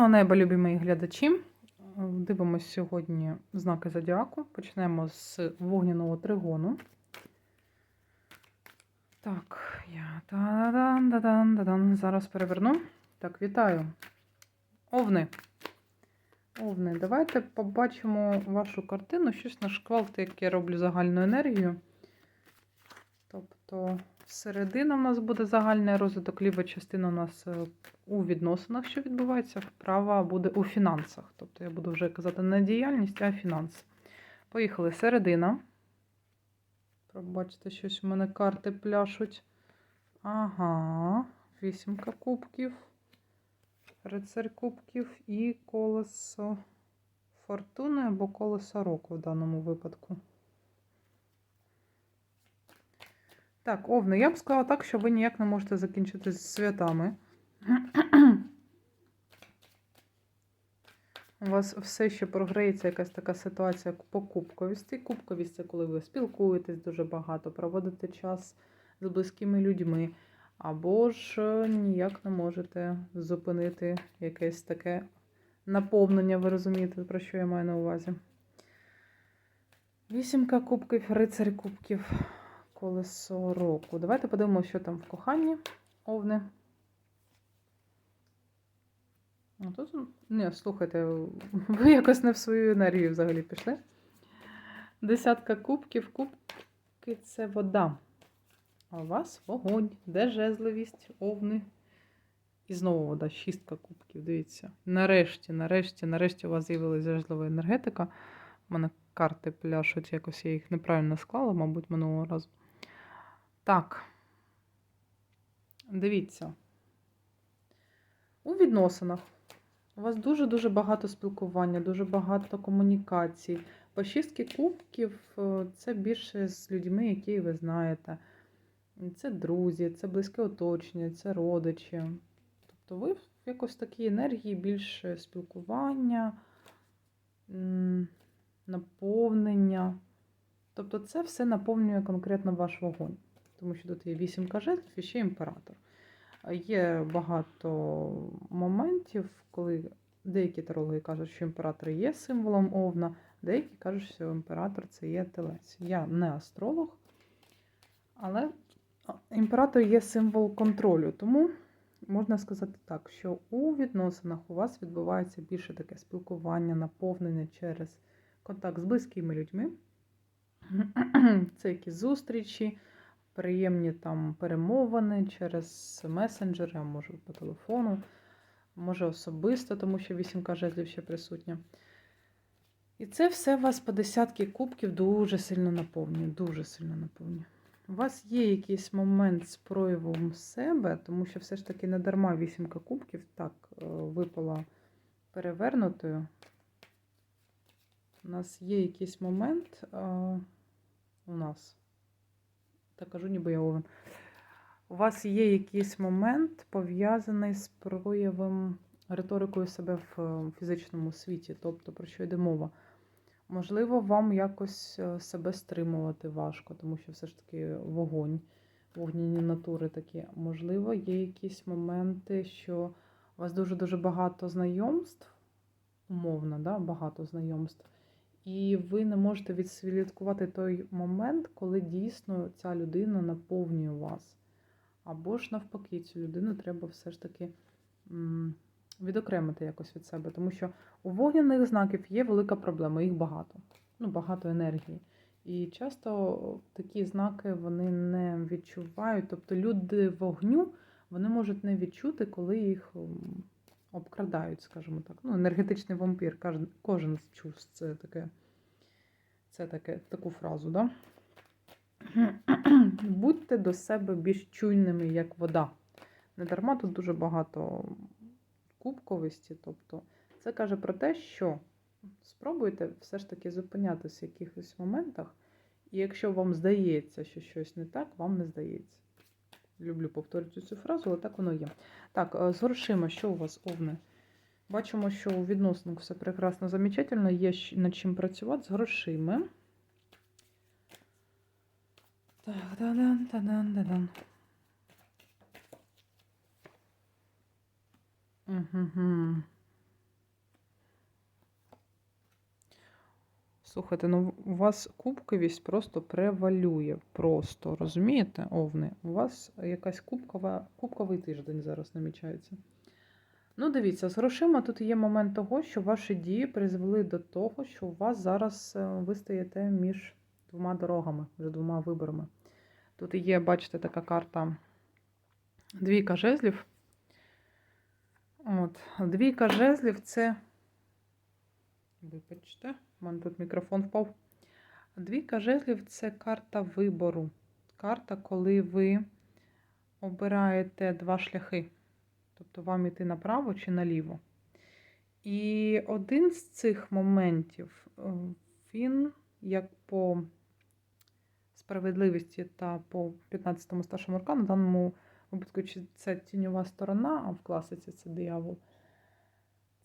Мирного неба, любі мої глядачі. Дивимось сьогодні знаки зодіаку. Почнемо з вогняного тригону. Так, я та-дан, та-дан, та-дан. зараз переверну. Так, вітаю. Овни. Овни, давайте побачимо вашу картину. Щось на шквалт, як я роблю загальну енергію. Тобто, середина у нас буде загальний розвиток, ліва частина у нас е, у відносинах, що відбувається, вправа буде у фінансах. Тобто я буду вже казати не діяльність, а фінанси. Поїхали. Середина. Пробачте, щось у мене карти пляшуть. Ага, вісімка кубків, рицарь кубків і колесо фортуни або колесо року в даному випадку. Так, Овни, я б сказала так, що ви ніяк не можете закінчити з святами. У вас все ще програється якась така ситуація по кубковісті. Кубковість це коли ви спілкуєтесь дуже багато, проводите час з близькими людьми, або ж е, ніяк не можете зупинити якесь таке наповнення, ви розумієте, про що я маю на увазі. Вісімка кубків, рицарь кубків, колесо року. Давайте подивимося, що там в коханні овни. А тут, ні, слухайте, ви якось не в свою енергію взагалі пішли. Десятка кубків. Кубки це вода. А у вас вогонь, де жезливість, овни. І знову вода, шістка кубків. Дивіться. Нарешті, нарешті, нарешті у вас з'явилася жезлова енергетика. У мене карти пляшуть, якось я їх неправильно склала, мабуть, минулого разу. Так. Дивіться. У відносинах. У вас дуже-дуже багато спілкування, дуже багато комунікацій. По шістки кубків е, це більше з людьми, які ви знаєте. Це друзі, це близьке оточення, це родичі. Тобто ви в якось такій енергії більше спілкування, наповнення. Тобто це все наповнює конкретно ваш вогонь. Тому що тут є вісімка жезлів і ще імператор. Є багато моментів, коли деякі тарологи кажуть, що імператор є символом овна, деякі кажуть, що імператор це є телець. Я не астролог, але імператор є символ контролю. Тому можна сказати так, що у відносинах у вас відбувається більше таке спілкування, наповнення через контакт з близькими людьми. Це якісь зустрічі приємні там перемовини через месенджери, а може по телефону, може особисто, тому що вісімка жезлів ще присутня. І це все вас по десятки кубків дуже сильно наповнює, дуже сильно наповнює. У вас є якийсь момент з проявом себе, тому що все ж таки не дарма вісімка кубків так е, випала перевернутою. У нас є якийсь момент у нас та кажу, ніби я овен. У вас є якийсь момент пов'язаний з проявом риторикою себе в фізичному світі, тобто про що йде мова. Можливо, вам якось е, себе стримувати важко, тому що все ж таки вогонь, вогняні натури такі. Можливо, є якісь моменти, що у вас дуже-дуже багато знайомств, умовно, да? багато знайомств. І ви не можете відслідкувати той момент, коли дійсно ця людина наповнює вас. Або ж навпаки, цю людину треба все ж таки відокремити якось від себе. Тому що у вогняних знаків є велика проблема, їх багато. Ну, багато енергії. І часто такі знаки вони не відчувають. Тобто люди вогню вони можуть не відчути, коли їх обкрадають, скажімо так. Ну, енергетичний вампір, кожен, кожен чув це таке. Це таке, таку фразу, да? Будьте до себе більш чуйними, як вода. Недарма тут дуже багато кубковості. Тобто, це каже про те, що спробуйте все ж таки зупинятися в якихось моментах, і якщо вам здається, що щось не так, вам не здається. Люблю повторювати цю фразу, але так воно є. Так, е, з грошима, що у вас, овне? Бачимо, що у відносинах все прекрасно замечательно, є над чим працювати з грошима. Так, да-дан, да-дан, да-дан. Слухайте, ну у вас кубковість просто превалює. Просто, розумієте, овни? У вас якась кубкова, кубковий тиждень зараз намічається. Ну, дивіться, з грошима тут є момент того, що ваші дії призвели до того, що у вас зараз е, ви стоїте між двома дорогами, між двома виборами. Тут є, бачите, така карта двійка жезлів. От, двійка жезлів це. Вибачте, у мене тут мікрофон впав. Двійка жезлів це карта вибору. Карта, коли ви обираєте два шляхи. Тобто вам іти направо чи наліво. І один з цих моментів, е, він, як по справедливості та по 15-му старшому аркану, в даному випадку це тіньова сторона, а в класиці це диявол.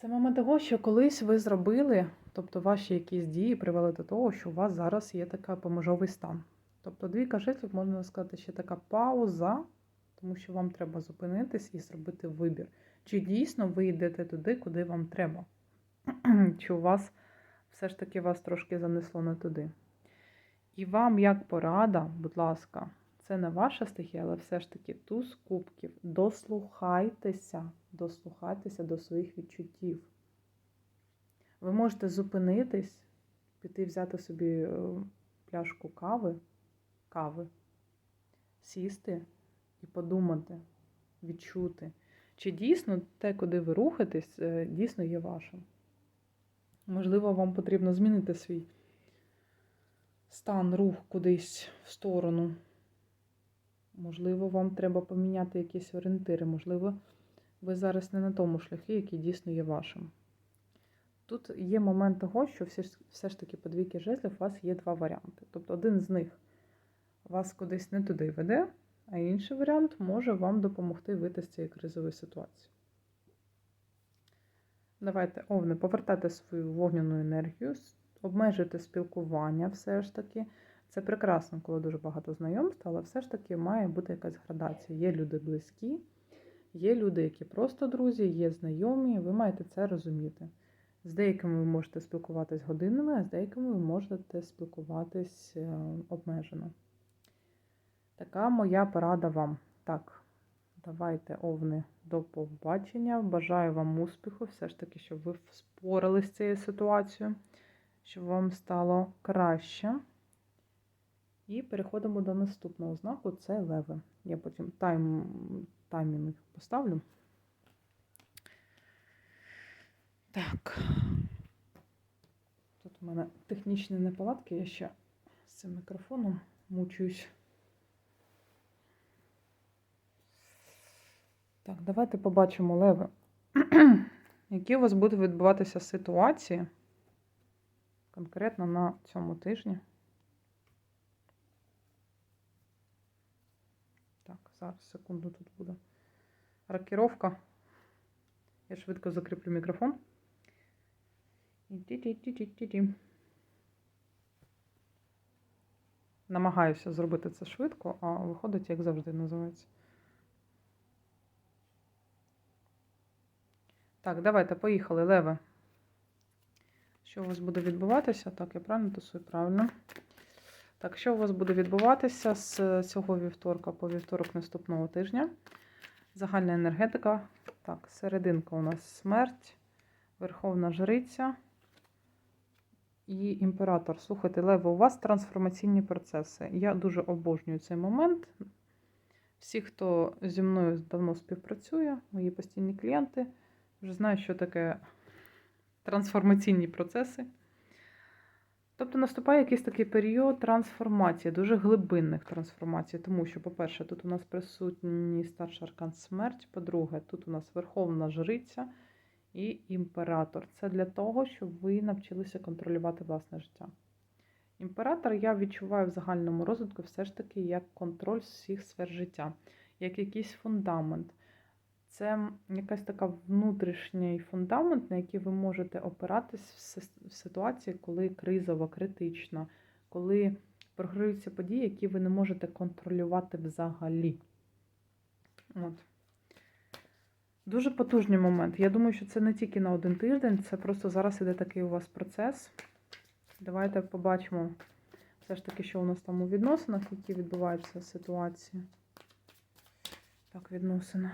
Це момент того, що колись ви зробили, тобто ваші якісь дії привели до того, що у вас зараз є така поможовий стан. Тобто двійка жезлів, можна сказати, ще така пауза, тому що вам треба зупинитись і зробити вибір. Чи дійсно ви йдете туди, куди вам треба? Чи у вас все ж таки вас трошки занесло не туди? І вам, як порада, будь ласка, це не ваша стихія, але все ж таки туз кубків. Дослухайтеся, дослухайтеся до своїх відчуттів. Ви можете зупинитись, піти взяти собі е, пляшку кави, кави, сісти і подумати, відчути, чи дійсно те, куди ви рухаєтесь, е, дійсно є вашим. Можливо, вам потрібно змінити свій стан, рух кудись в сторону. Можливо, вам треба поміняти якісь орієнтири. Можливо, ви зараз не на тому шляхі, який дійсно є вашим. Тут є момент того, що все ж таки по двійки жезлів у вас є два варіанти. Тобто один з них вас кудись не туди веде, а інший варіант може вам допомогти вийти з цієї кризової ситуації. Давайте, овни, повертайте свою вогняну енергію, обмежуйте спілкування все ж таки. Це прекрасно, коли дуже багато знайомств, але все ж таки має бути якась градація. Є люди близькі, є люди, які просто друзі, є знайомі, ви маєте це розуміти. З деякими ви можете спілкуватись годинами, а з деякими ви можете спілкуватись е, обмежено. Така моя порада вам. Так, давайте, овни, до побачення. Бажаю вам успіху, все ж таки, щоб ви спорились з цією ситуацією, щоб вам стало краще. І переходимо до наступного знаку це леви. Я потім тайм, таймінг поставлю. Так. Тут у мене технічні неполадки, я ще з цим мікрофоном мучуюсь. Так, давайте побачимо леви. Які у вас будуть відбуватися ситуації конкретно на цьому тижні? Так, зараз секунду тут буде. Рокіровка. Я швидко закріплю мікрофон. Намагаюся зробити це швидко, а виходить, як завжди, називається. Так, давайте, поїхали, леве. Що у вас буде відбуватися? Так, я правильно тусую? Правильно. Так, що у вас буде відбуватися з цього вівторка по вівторок наступного тижня? Загальна енергетика. Так, серединка у нас смерть, Верховна Жриця і імператор. Слухайте, Лево, у вас трансформаційні процеси. Я дуже обожнюю цей момент. Всі, хто зі мною давно співпрацює, мої постійні клієнти, вже знають, що таке трансформаційні процеси. Тобто наступає якийсь такий період трансформації, дуже глибинних трансформацій, тому що, по-перше, тут у нас присутній старший аркан смерть, по-друге, тут у нас Верховна Жриця і імператор. Це для того, щоб ви навчилися контролювати власне життя. Імператор я відчуваю в загальному розвитку все ж таки як контроль всіх сфер життя, як якийсь фундамент. Це якась така внутрішній фундамент, на який ви можете опиратись в ситуації, коли кризова, критична, коли програються події, які ви не можете контролювати взагалі. От. Дуже потужний момент. Я думаю, що це не тільки на один тиждень, це просто зараз іде такий у вас процес. Давайте побачимо все ж таки, що у нас там у відносинах, які відбуваються ситуації. Так, відносини.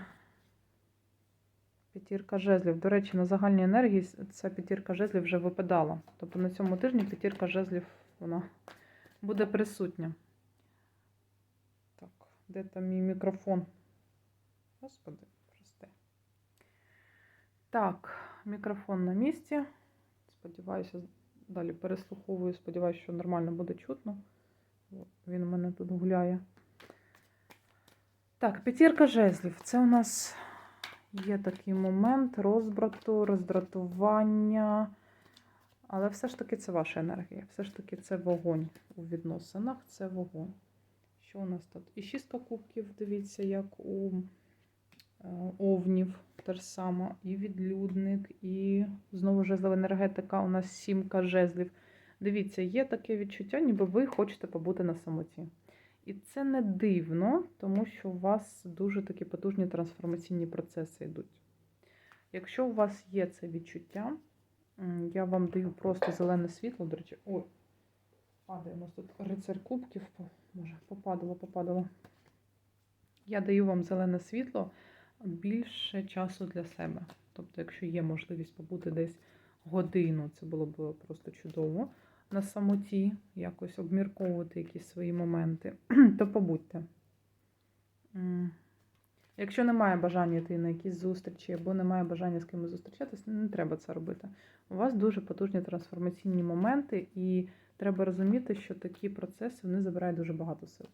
П'ятірка жезлів. До речі, на загальній енергії ця п'ятірка жезлів вже випадала. Тобто на цьому тижні п'ятірка жезлів вона буде присутня. Так, де там мій мікрофон? Господи, прости. Так, мікрофон на місці. Сподіваюся, далі переслуховую. Сподіваюся, що нормально буде чутно. Він у мене тут гуляє. Так, п'ятірка жезлів. Це у нас є такий момент розбрату, роздратування. Але все ж таки це ваша енергія. Все ж таки це вогонь у відносинах, це вогонь. Що у нас тут? І шістка кубків, дивіться, як у е, овнів те ж саме, і відлюдник, і знову жезлова енергетика. У нас сімка жезлів. Дивіться, є таке відчуття, ніби ви хочете побути на самоті. І це не дивно, тому що у вас дуже такі потужні трансформаційні процеси йдуть. Якщо у вас є це відчуття, я вам даю просто зелене світло, до речі, ой, падає у нас тут рицарь кубків, може, попадало, попадало. Я даю вам зелене світло більше часу для себе. Тобто, якщо є можливість побути десь годину, це було б просто чудово. На самоті якось обмірковувати якісь свої моменти, то побудьте. Якщо немає бажання йти на якісь зустрічі або немає бажання з кимось зустрічатись, не треба це робити. У вас дуже потужні трансформаційні моменти, і треба розуміти, що такі процеси вони забирають дуже багато сил.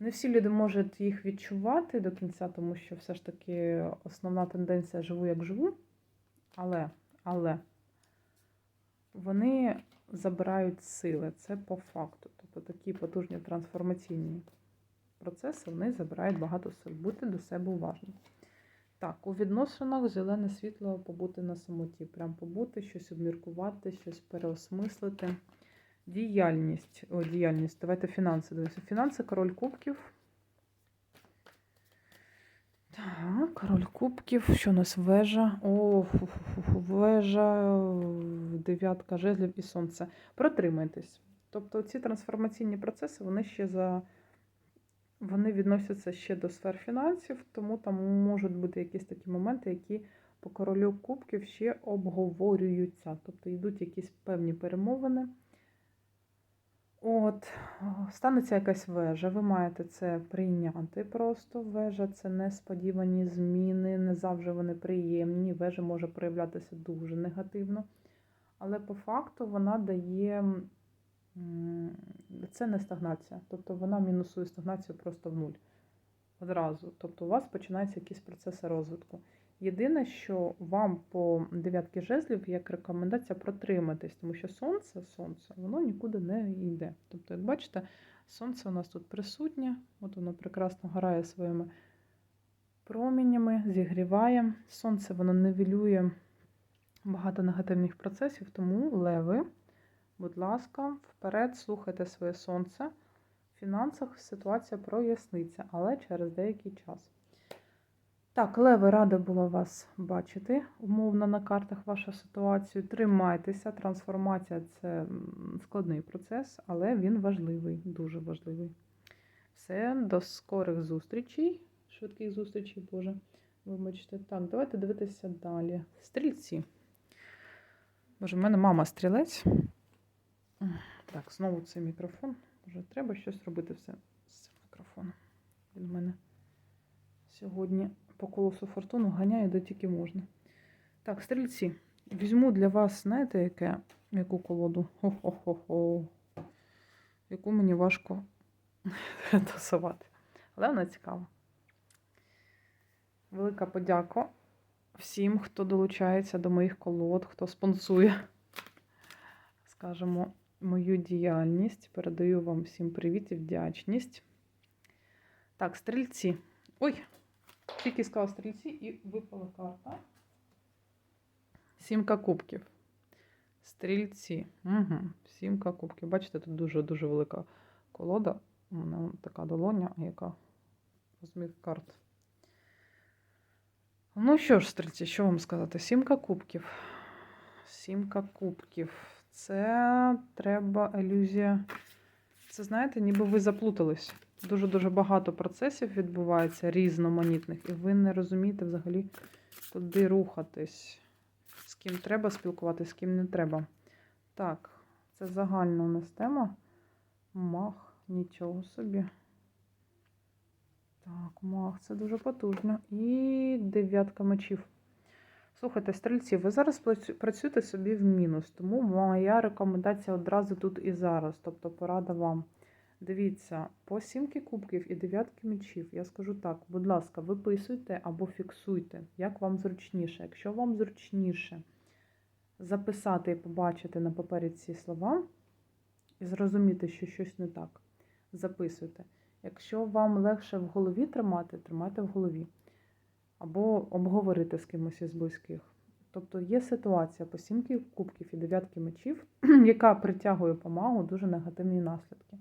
Не всі люди можуть їх відчувати до кінця, тому що все ж таки основна тенденція живу як живу. Але, але вони забирають сили. Це по факту. Тобто такі потужні трансформаційні процеси вони забирають багато сил. Будьте до себе уважні. Так, у відносинах зелене світло побути на самоті. Прям побути, щось обміркувати, щось переосмислити. Діяльність. О, діяльність. Давайте фінанси. Дивіться. Фінанси, король кубків. Так, король кубків. Що у нас вежа? О, вежа, дев'ятка жезлів і сонце. Протримайтесь. Тобто ці трансформаційні процеси, вони ще за. Вони відносяться ще до сфер фінансів, тому там можуть бути якісь такі моменти, які по королю кубків ще обговорюються. Тобто йдуть якісь певні перемовини. От, станеться якась вежа, ви маєте це прийняти просто. Вежа це несподівані зміни, не завжди вони приємні. Вежа може проявлятися дуже негативно. Але по факту вона дає це не стагнація. Тобто вона мінусує стагнацію просто в нуль. Одразу. Тобто у вас починаються якісь процеси розвитку. Єдине, що вам по дев'ятки жезлів як рекомендація протриматись, тому що сонце, сонце, воно нікуди не йде. Тобто, як бачите, сонце у нас тут присутнє, от воно прекрасно грає своїми промінями, зігріває. Сонце воно нивелює багато негативних процесів, тому леви, будь ласка, вперед, слухайте своє сонце. В фінансах ситуація проясниться, але через деякий час. Так, Леви, рада була вас бачити. Умовно на картах вашу ситуацію. Тримайтеся. Трансформація це складний процес, але він важливий, дуже важливий. Все, до скорих зустрічей. Швидких зустрічей, Боже. Вибачте. Так, давайте дивитися далі. Стрільці. Боже, в мене мама стрілець. Так, знову цей мікрофон. Боже, треба щось робити все з цим мікрофоном. Він в мене сьогодні по колосу фортуну ганяю, де тільки можна. Так, стрільці. Візьму для вас, знаєте, яке, яку колоду? Хо-хо-хо-хо. Яку мені важко тасувати. Але вона цікава. Велика подяка всім, хто долучається до моїх колод, хто спонсує, скажімо, мою діяльність. Передаю вам всім привіт і вдячність. Так, стрільці. Ой, тільки сказала стрільці і випала карта. Сімка кубків. Стрільці. Угу. Сімка кубків. Бачите, тут дуже-дуже велика колода. У мене така долоня, яка розмір карт. Ну що ж, стрільці, що вам сказати? Сімка кубків. Сімка кубків. Це треба ілюзія. Це знаєте, ніби ви заплутались. Дуже-дуже багато процесів відбувається різноманітних, і ви не розумієте взагалі, куди рухатись, з ким треба спілкуватися, з ким не треба. Так, це загальна у нас тема. Мах, нічого собі. Так, мах, це дуже потужно. І дев'ятка мечів. Слухайте, стрільці, ви зараз працюєте собі в мінус, тому моя рекомендація одразу тут і зараз. Тобто порада вам. Дивіться, по сімки кубків і дев'ятки мечів, я скажу так, будь ласка, виписуйте або фіксуйте, як вам зручніше. Якщо вам зручніше записати і побачити на папері ці слова і зрозуміти, що щось не так, записуйте. Якщо вам легше в голові тримати, тримайте в голові. Або обговорити з кимось із близьких. Тобто є ситуація по сімки кубків і дев'ятки мечів, яка притягує помагу дуже негативні наслідки.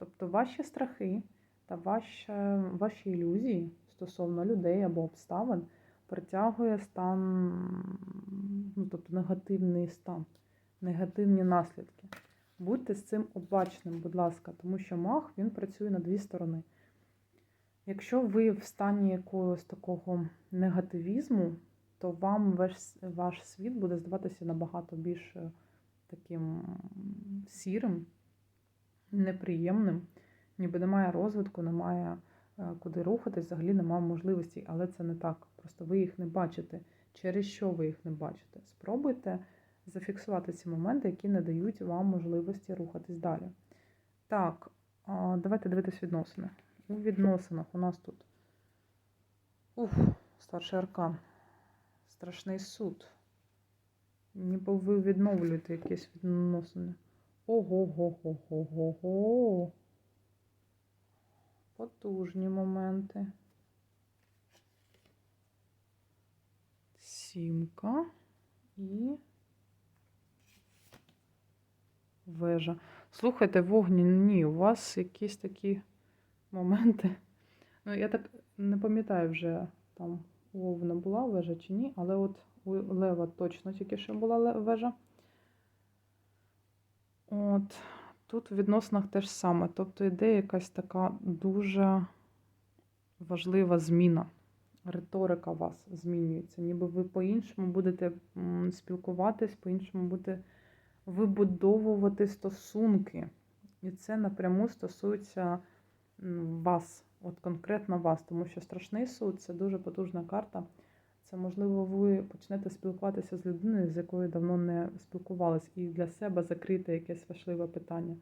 Тобто ваші страхи та ваші, ваші ілюзії стосовно людей або обставин притягує стан, ну, тобто негативний стан, негативні наслідки. Будьте з цим обачним, будь ласка, тому що маг він працює на дві сторони. Якщо ви в стані якогось такого негативізму, то вам ваш, ваш світ буде здаватися набагато більш е, таким сірим, неприємним, ніби немає розвитку, немає е, куди рухатись, взагалі немає можливостей, але це не так. Просто ви їх не бачите. Через що ви їх не бачите? Спробуйте зафіксувати ці моменти, які не дають вам можливості рухатись далі. Так, давайте дивитись відносини. У відносинах у нас тут уф, старший аркан, страшний суд. Ніби ви відновлюєте якісь відносини. Ого-го-го-го-го-го. Потужні моменти. Сімка і вежа. Слухайте, вогні, ні, у вас якісь такі моменти. Ну, я так не пам'ятаю вже, там у Овна була вежа чи ні, але от у Лева точно тільки що була вежа. От, тут в відносинах теж саме. Тобто йде якась така дуже важлива зміна. Риторика вас змінюється. Ніби ви по-іншому будете спілкуватись, по-іншому будете вибудовувати стосунки. І це напряму стосується вас, от конкретно вас, тому що страшний суд це дуже потужна карта. Це, можливо, ви почнете спілкуватися з людиною, з якою давно не спілкувались, і для себе закрити якесь важливе питання.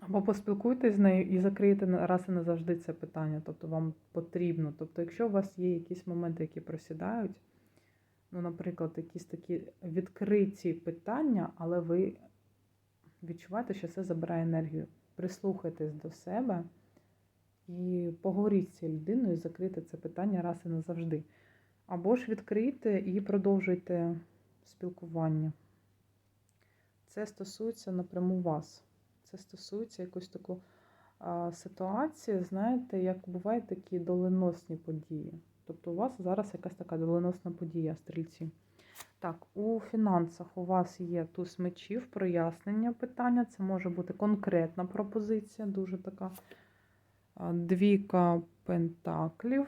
Або поспілкуйтесь з нею і закриєте на- раз і назавжди це питання, тобто вам потрібно. Тобто, якщо у вас є якісь моменти, які просідають, ну, наприклад, якісь такі відкриті питання, але ви відчуваєте, що це забирає енергію. Прислухайтесь до себе і поговоріть з цією людиною, закрити це питання раз і назавжди. Або ж відкрийте і продовжуйте спілкування. Це стосується напряму вас. Це стосується якоїсь такої а, ситуації, знаєте, як бувають такі доленосні події. Тобто у вас зараз якась така доленосна подія, стрільці. Так, у фінансах у вас є туз мечів, прояснення питання. Це може бути конкретна пропозиція, дуже така двійка пентаклів,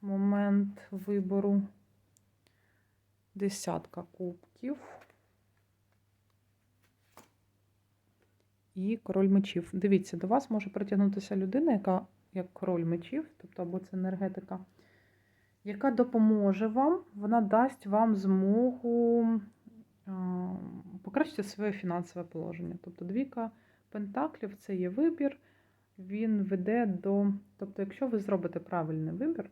момент вибору, десятка кубків. І король мечів. Дивіться, до вас може притягнутися людина, яка як король мечів, тобто або це енергетика, яка допоможе вам, вона дасть вам змогу покращити своє фінансове положення. Тобто двійка пентаклів це є вибір, він веде до. Тобто, якщо ви зробите правильний вибір,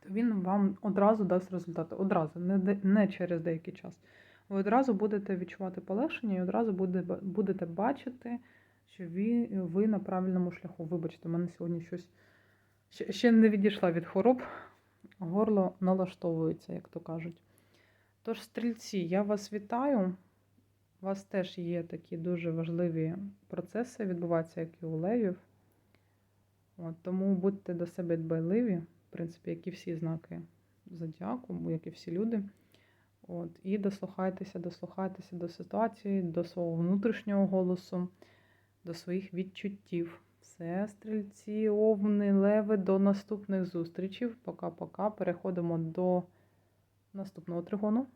то він вам одразу дасть результати. Одразу, не, через деякий час. Ви одразу будете відчувати полегшення і одразу буде, будете бачити, що ви, ви на правильному шляху. Вибачте, у мене сьогодні щось ще не відійшла від хвороб, горло налаштовується, як то кажуть. Тож, стрільці, я вас вітаю. У вас теж є такі дуже важливі процеси, відбуваються, як і у левів. От, Тому будьте до себе дбайливі, в принципі, як і всі знаки зодіаку, як і всі люди. От, І дослухайтеся, дослухайтеся до ситуації, до свого внутрішнього голосу, до своїх відчуттів. Все, стрільці, овни, леви, до наступних зустрічей. Пока-пока. Переходимо до наступного тригону.